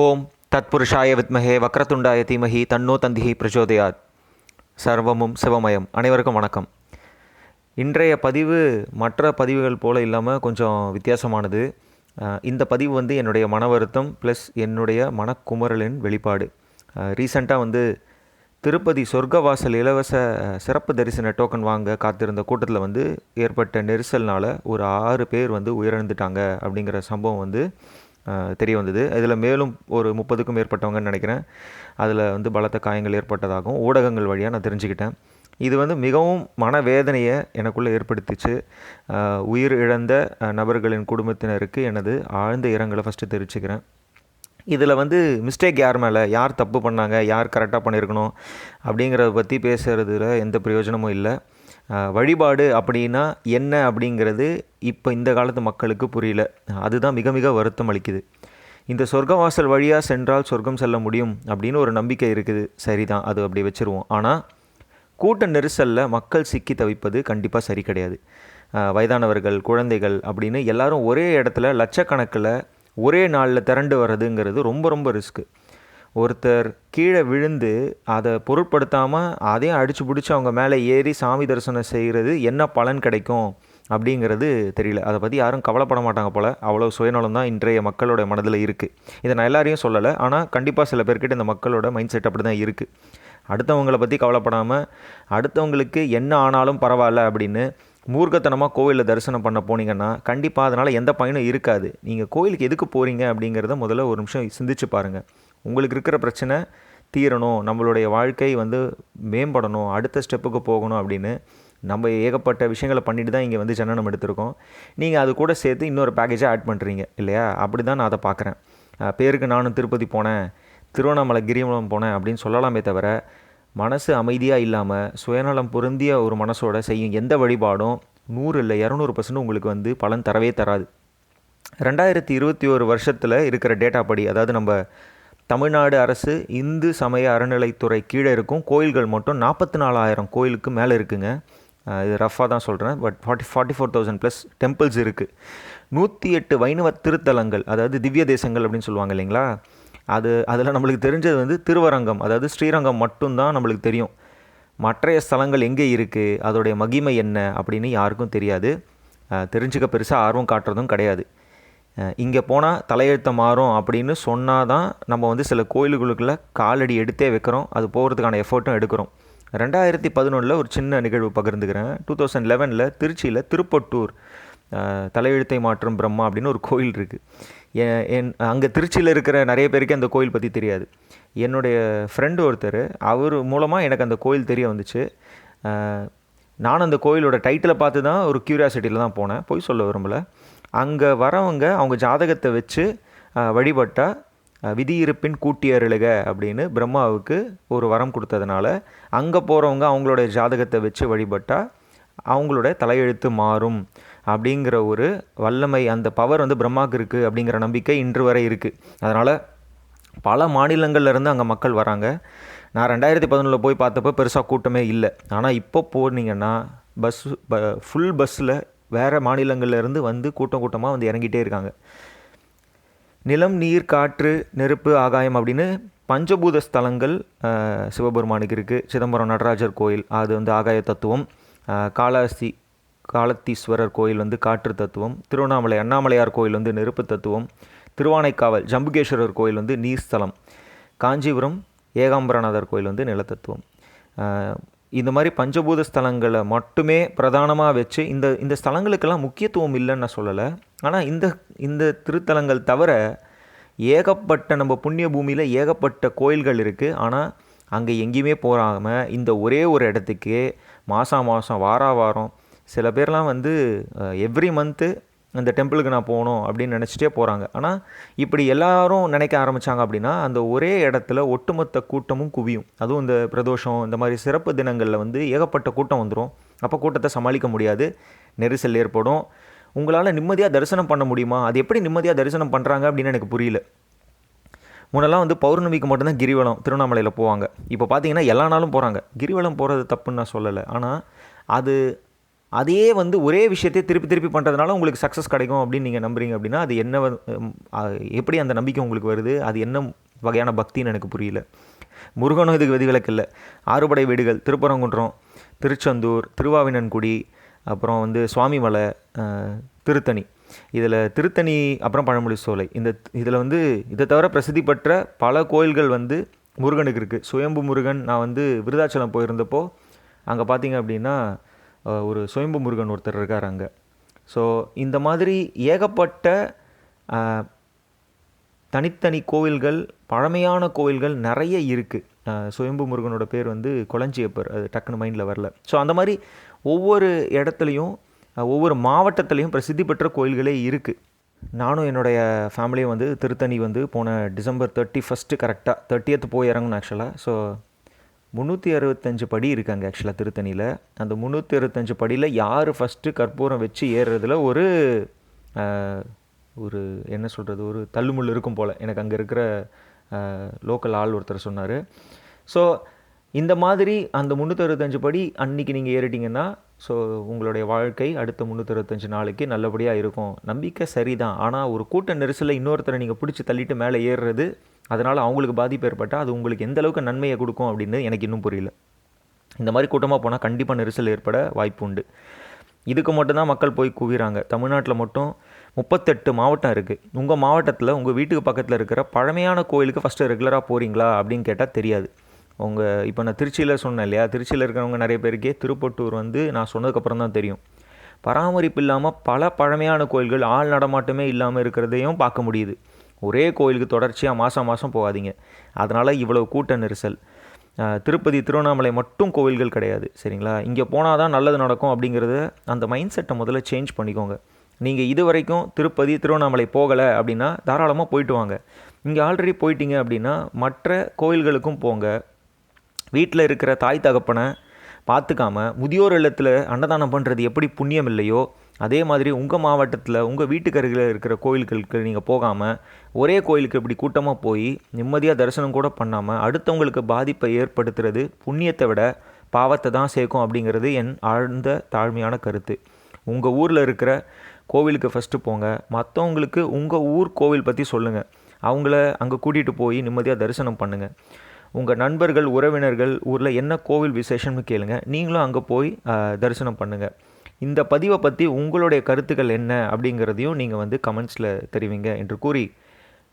ஓம் தத்புருஷாய வித்மகே வக்ரதுண்டாய தீமஹி தன்னோ தந்திஹி பிரச்சோதயாத். சர்வமும் சிவமயம். அனைவருக்கும் வணக்கம். இன்றைய பதிவு மற்ற பதிவுகள் போல் இல்லாமல் கொஞ்சம் வித்தியாசமானது. இந்த பதிவு வந்து என்னுடைய மன வருத்தம் ப்ளஸ் என்னுடைய மனக்குமரலின் வெளிப்பாடு. ரீசண்டாக வந்து திருப்பதி சொர்க்கவாசல் இலவச சிறப்பு தரிசன டோக்கன் வாங்க காத்திருந்த கூட்டத்தில் வந்து ஏற்பட்ட நெரிசல்னால் ஒரு ஆறு பேர் வந்து உயிரிழந்துட்டாங்க அப்படிங்கிற சம்பவம் வந்து தெரிய வந்தது. இதில் மேலும் ஒரு முப்பதுக்கும் மேற்பட்டவங்கன்னு நினைக்கிறேன். அதில் வந்து பலத்த காயங்கள் ஏற்பட்டதாகவும் ஊடகங்கள் வழியாக நான் தெரிஞ்சுக்கிட்டேன். இது வந்து மிகவும் மனவேதனையை எனக்குள்ளே ஏற்படுத்திச்சு. உயிர் இழந்த நபர்களின் குடும்பத்தினருக்கு எனது ஆழ்ந்த இரங்கலை ஃபஸ்ட்டு தெரிவிச்சுக்கிறேன். இதில் வந்து மிஸ்டேக் யார் மேலே? யார் தப்பு பண்ணாங்க? யார் கரெக்டாக பண்ணியிருக்கணும் அப்படிங்கிறத பற்றி பேசுகிறதுல எந்த பிரயோஜனமும் இல்லை. வழிபாடு அப்படின்னா என்ன அப்படிங்கிறது இப்போ இந்த காலத்து மக்களுக்கு புரியல. அதுதான் மிக மிக வருத்தம் அளிக்குது. இந்த சொர்க்கவாசல் வழியாக சென்றால் சொர்க்கம் செல்ல முடியும் அப்படின்னு ஒரு நம்பிக்கை இருக்குது. சரிதான் அது அப்படி வச்சுருவோம். ஆனால் கூட்ட நெரிசலில் மக்கள் சிக்கி தவிப்பது கண்டிப்பாக சரி கிடையாது. வயதானவர்கள் குழந்தைகள் அப்படின்னு எல்லாரும் ஒரே இடத்துல லட்சக்கணக்கில் ஒரே நாளில் திரண்டு வர்றதுங்கிறது ரொம்ப ரொம்ப ரிஸ்க்கு ஒருத்தர் கீழே விழுந்து அதை பொருட்படுத்தாமல் அதையும் அடித்து பிடிச்சி அவங்க மேலே ஏறி சாமி தரிசனம் செய்கிறது என்ன பலன் கிடைக்கும் அப்படிங்கிறது தெரியல. அதை பற்றி யாரும் கவலைப்பட மாட்டாங்க போல். அவ்வளோ சுயநலம் தான் இன்றைய மக்களோட மனதில் இருக்குது இதை நான் எல்லாரையும் சொல்லலை. ஆனால் கண்டிப்பாக சில பேர்கிட்ட இந்த மக்களோட மைண்ட் செட் அப்படி தான் இருக்குது அடுத்தவங்களை பற்றி கவலைப்படாமல் அடுத்தவங்களுக்கு என்ன ஆனாலும் பரவாயில்ல அப்படின்னு மூர்க்கத்தனமாக கோவிலில் தரிசனம் பண்ண போனீங்கன்னா கண்டிப்பாக அதனால் எந்த பயனும் இருக்காது. நீங்கள் கோயிலுக்கு எதுக்கு போகிறீங்க அப்படிங்கிறத முதல்ல ஒரு நிமிஷம் சிந்திச்சு பாருங்கள் உங்களுக்கு இருக்கிற பிரச்சனை தீரணும் நம்மளுடைய வாழ்க்கை வந்து மேம்படணும் அடுத்த ஸ்டெப்புக்கு போகணும் அப்படின்னு நம்ம ஏகப்பட்ட விஷயங்களை பண்ணிட்டு தான் இங்கே வந்து ஜனனம் எடுத்திருக்கோம். நீங்கள் அது கூட சேர்த்து இன்னொரு பேக்கேஜாக ஆட் பண்ணுறீங்க இல்லையா? அப்படி தான் நான் அதை பார்க்குறேன். பேருக்கு நானும் திருப்பதி போனேன் திருவண்ணாமலை கிரிவலம் போனேன் அப்படின்னு சொல்லலாமே தவிர மனசு அமைதியாக இல்லாமல் சுயநலம் பொருந்திய ஒரு மனசோட செய்யும் எந்த வழிபாடும் நூறு இல்லை இரநூறு பர்சன்ட் உங்களுக்கு வந்து பலன் தரவே தராது. ரெண்டாயிரத்தி இருபத்தி ஒரு வருஷத்தில் இருக்கிற டேட்டா படி அதாவது நம்ம தமிழ்நாடு அரசு இந்து சமய அறநிலைத்துறை கீழே இருக்கும் கோயில்கள் மட்டும் நாற்பத்தி நாலாயிரம் கோயிலுக்கு மேலே இருக்குங்க. இது ரஃபாக தான் சொல்கிறேன் but forty forty four thousand plus temples இருக்குது நூற்றி எட்டு வைணவ திருத்தலங்கள் அதாவது திவ்ய தேசங்கள் அப்படின்னு சொல்லுவாங்க இல்லைங்களா? அது அதில் நம்மளுக்கு தெரிஞ்சது வந்து திருவரங்கம் அதாவது ஸ்ரீரங்கம் மட்டும்தான் நம்மளுக்கு தெரியும். மற்றைய ஸ்தலங்கள் எங்கே இருக்குது அதோடைய மகிமை என்ன அப்படின்னு யாருக்கும் தெரியாது. தெரிஞ்சுக்க பெருசாக ஆர்வம் காட்டுறதும் கிடையாது. இங்கே போனால் தலையெழுத்தை மாறும் அப்படின்னு சொன்னால் தான் நம்ம வந்து சில கோயில்களுக்குள்ள காலடி எடுத்தே வைக்கிறோம். அது போகிறதுக்கான எஃபர்ட்டும் எடுக்கிறோம். ரெண்டாயிரத்தி பதினொன்றில் ஒரு சின்ன நிகழ்வு பகிர்ந்துக்கிறேன். டூ தௌசண்ட் லெவனில் திருச்சியில் திருப்பட்டூர் தலையெழுத்தை மாற்றும் பிரம்மா அப்படின்னு ஒரு கோயில் இருக்குது என் அங்கே திருச்சியில் இருக்கிற நிறைய பேருக்கு அந்த கோயில் பற்றி தெரியாது. என்னுடைய ஃப்ரெண்டு ஒருத்தர் அவர் மூலமாக எனக்கு அந்த கோயில் தெரிய வந்துச்சு. நான் அந்த கோயிலோட டைட்டிலை பார்த்து தான் ஒரு க்யூரியாசிட்டியில் தான் போனேன். போய் சொல்ல விரும்பலை. அங்கே வரவங்க அவங்க ஜாதகத்தை வச்சு வழிபட்டால் விதி இருப்பின் கூட்டி அப்படின்னு பிரம்மாவுக்கு ஒரு வரம் கொடுத்ததுனால அங்கே போகிறவங்க அவங்களோட ஜாதகத்தை வச்சு வழிபட்டால் அவங்களோட தலையெழுத்து மாறும் அப்படிங்கிற ஒரு வல்லமை அந்த பவர் வந்து பிரம்மாவுக்கு இருக்குது அப்படிங்கிற நம்பிக்கை இன்று வரை இருக்குது அதனால் பல மாநிலங்கள்லேருந்து அங்கே மக்கள் வராங்க. நான் ரெண்டாயிரத்தி பதினொன்றில் போய் பார்த்தப்போ பெருசாக கூட்டமே இல்லை. ஆனால் இப்போ போனீங்கன்னா பஸ் ஃபுல் பஸ்ஸில் வேறு மாநிலங்கள்ல இருந்து வந்து கூட்டம் கூட்டமாக வந்து இறங்கிட்டே இருக்காங்க. நிலம் நீர் காற்று நெருப்பு ஆகாயம் அப்படின்னு பஞ்சபூத ஸ்தலங்கள் சிவபெருமானுக்கு இருக்குது சிதம்பரம் நடராஜர் கோயில் அது வந்து ஆகாய தத்துவம். காலாஸ்தி காளாஸ்தி காலத்தீஸ்வரர் கோயில் வந்து காற்று தத்துவம். திருவண்ணாமலை அண்ணாமலையார் கோயில் வந்து நெருப்பு தத்துவம். திருவானைக்காவல் ஜம்புகேஸ்வரர் கோயில் வந்து நீர் ஸ்தலம். காஞ்சிபுரம் ஏகாம்பரநாதர் கோயில் வந்து நிலத்தத்துவம். இந்த மாதிரி பஞ்சபூத ஸ்தலங்களை மட்டுமே பிரதானமாக வச்சு இந்த இந்த ஸ்தலங்களுக்கெல்லாம் முக்கியத்துவம் இல்லைன்னு நான் சொல்லலை. ஆனால் இந்த இந்த திருத்தலங்கள் தவிர ஏகப்பட்ட நம்ம புண்ணிய பூமியில் ஏகப்பட்ட கோயில்கள் இருக்குது ஆனால் அங்கே எங்கேயுமே போகாமல் இந்த ஒரே ஒரு இடத்துக்கு மாதம் மாதம் வாரா வாரம் சில பேர்லாம் வந்து எவ்ரி மந்த்து அந்த டெம்பிளுக்கு நான் போகணும் அப்படின்னு நினச்சிட்டே போகிறாங்க ஆனால் இப்படி எல்லாரும் நினைக்க ஆரம்பித்தாங்க அப்படின்னா அந்த ஒரே இடத்துல ஒட்டுமொத்த கூட்டமும் குவியும். அதுவும் இந்த பிரதோஷம் இந்த மாதிரி சிறப்பு தினங்களில் வந்து ஏகப்பட்ட கூட்டம் வந்துடும் அப்போ கூட்டத்தை சமாளிக்க முடியாது. நெரிசல் ஏற்படும். உங்களால் நிம்மதியாக தரிசனம் பண்ண முடியுமா? அது எப்படி நிம்மதியாக தரிசனம் பண்ணுறாங்க அப்படின்னு எனக்கு புரியல. முன்னெல்லாம் வந்து பௌர்ணமிக்கு மட்டும்தான் கிரிவலம் திருவண்ணாமலையில் போவாங்க. இப்போ பார்த்தீங்கன்னா எல்லா நாளும் போகிறாங்க கிரிவலம் போகிறது தப்புன்னு நான் சொல்லலை. ஆனால் அது அதையே வந்து ஒரே விஷயத்தை திருப்பி திருப்பி பண்ணுறதுனால உங்களுக்கு சக்ஸஸ் கிடைக்கும் அப்படின்னு நீங்கள் நம்புறீங்க அப்படின்னா அது என்ன எப்படி அந்த நம்பிக்கை உங்களுக்கு வருது? அது என்ன வகையான பக்தின்னு எனக்கு புரியல. முருகனும் இதுக்கு விதிவிலக்கு இல்லை. ஆறுபடை வீடுகள் திருப்பரங்குன்றம் திருச்செந்தூர் திருவாவினன்குடி அப்புறம் வந்து சுவாமிமலை திருத்தணி. இதில் திருத்தணி அப்புறம் பழமொழி சோலை. இந்த இதில் வந்து இதை தவிர பிரசித்தி பெற்ற பல கோயில்கள் வந்து முருகனுக்கு இருக்குது சுயம்பு முருகன் நான் வந்து விருதாச்சலம் போயிருந்தப்போ அங்கே பார்த்தீங்க அப்படின்னா ஒரு சுயம்பு முருகன் ஒருத்தர் இருக்கார் அங்கே. ஸோ இந்த மாதிரி ஏகப்பட்ட தனித்தனி கோவில்கள் பழமையான கோவில்கள் நிறைய இருக்குது சுயம்பு முருகனோட பேர் வந்து கொளஞ்சியப்பர். அது டக்குன்னு மைண்டில் வரல. ஸோ அந்த மாதிரி ஒவ்வொரு இடத்துலையும் ஒவ்வொரு மாவட்டத்துலேயும் பிரசித்தி பெற்ற கோயில்களே இருக்குது நானும் என்னுடைய ஃபேமிலியும் வந்து திருத்தணி வந்து போன டிசம்பர் தேர்ட்டி ஃபஸ்ட்டு கரெக்டாக தேர்ட்டியத்து போய் இறங்கணும் ஆக்சுவலாக ஸோ முந்நூற்றி அறுபத்தஞ்சு படி இருக்காங்க ஆக்சுவலாக திருத்தணியில். அந்த முந்நூற்றி அறுபத்தஞ்சு படியில் யார் ஃபஸ்ட்டு கற்பூரம் வச்சு ஏறுறதுல ஒரு ஒரு என்ன சொல்கிறது ஒரு தள்ளுமுள் இருக்கும் போல். எனக்கு அங்கே இருக்கிற லோக்கல் ஆள் ஒருத்தர் சொன்னார். ஸோ இந்த மாதிரி அந்த முந்நூற்றி அறுபத்தஞ்சு படி அன்னைக்கு நீங்கள் ஏறிட்டிங்கன்னா ஸோ உங்களுடைய வாழ்க்கை அடுத்த முந்நூற்றஞ்சு நாளைக்கு நல்லபடியாக இருக்கும். நம்பிக்கை சரிதான். ஆனால் ஒரு கூட்ட நெரிசலில் இன்னொருத்தரை நீங்கள் பிடிச்சி தள்ளிட்டு மேலே ஏறுறது அதனால் அவங்களுக்கு பாதிப்பு ஏற்பட்டால் அது உங்களுக்கு எந்த அளவுக்கு நன்மையை கொடுக்கும் அப்படின்னு எனக்கு இன்னும் புரியல. இந்த மாதிரி கூட்டமாக போனால் கண்டிப்பாக நெரிசல் ஏற்பட வாய்ப்பு உண்டு. இதுக்கு மட்டும்தான் மக்கள் போய் குவிறாங்க. தமிழ்நாட்டில் மட்டும் முப்பத்தெட்டு மாவட்டம் இருக்குது உங்கள் மாவட்டத்தில் உங்கள் வீட்டுக்கு பக்கத்தில் இருக்கிற பழமையான கோயிலுக்கு ஃபஸ்ட்டு ரெகுலராக போகிறீங்களா அப்படின்னு கேட்டால் தெரியாது. உங்கள் இப்போ நான் திருச்சியில் சொன்னேன் இல்லையா? திருச்சியில் இருக்கிறவங்க நிறைய பேருக்கே திருப்பட்டூர் வந்து நான் சொன்னதுக்கப்புறம் தான் தெரியும். பராமரிப்பு இல்லாமல் பல பழமையான கோயில்கள் ஆள் நடமாட்டமே இல்லாமல் இருக்கிறதையும் பார்க்க முடியுது. ஒரே கோயிலுக்கு தொடர்ச்சியாக மாதம் மாதம் போகாதீங்க. அதனால் இவ்வளோ கூட்ட நெரிசல். திருப்பதி திருவண்ணாமலை மட்டும் கோவில்கள் கிடையாது சரிங்களா? இங்கே போனால் தான் நல்லது நடக்கும் அப்படிங்கிறத அந்த மைண்ட் செட்டை முதல்ல சேஞ்ச் பண்ணிக்கோங்க. நீங்கள் இது வரைக்கும் திருப்பதி திருவண்ணாமலை போகலை அப்படின்னா தாராளமாக போயிட்டு வாங்க. இங்கே ஆல்ரெடி போயிட்டீங்க அப்படின்னா மற்ற கோயில்களுக்கும் போங்க. வீட்டில் இருக்கிற தாய் தகப்பனை பார்த்துக்காம முதியோர் இல்லத்தில் அன்னதானம் பண்ணுறது எப்படி புண்ணியம் இல்லையோ அதே மாதிரி உங்கள் மாவட்டத்தில் உங்கள் வீட்டுக்கு அருகில் இருக்கிற கோயில்களுக்கு நீங்கள் போகாமல் ஒரே கோயிலுக்கு இப்படி கூட்டமாக போய் நிம்மதியாக தரிசனம் கூட பண்ணாமல் அடுத்தவங்களுக்கு பாதிப்பை ஏற்படுத்துறது புண்ணியத்தை விட பாவத்தை தான் சேர்க்கும் அப்படிங்கிறது என் ஆழ்ந்த தாழ்மையான கருத்து. உங்கள் ஊரில் இருக்கிற கோவிலுக்கு ஃபஸ்ட்டு போங்க. மற்றவங்களுக்கு உங்கள் ஊர் கோவில் பற்றி சொல்லுங்கள் அவங்கள அங்கே கூட்டிகிட்டு போய் நிம்மதியாக தரிசனம் பண்ணுங்கள் உங்கள் நண்பர்கள் உறவினர்கள் ஊரில் என்ன கோவில் விசேஷம்னு கேளுங்க. நீங்களும் அங்கே போய் தரிசனம் பண்ணுங்கள் இந்த பதிவை பற்றி உங்களுடைய கருத்துக்கள் என்ன அப்படிங்கிறதையும் நீங்கள் வந்து கமெண்ட்ஸில் தெரிவிங்க என்று கூறி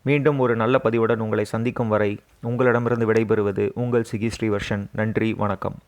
மீண்டும் ஒரு நல்ல பதிவுடன் உங்களை சந்திக்கும் வரை உங்களிடமிருந்து விடைபெறுவது உங்கள் சிகி ஸ்ரீவர்ஷன். நன்றி வணக்கம்.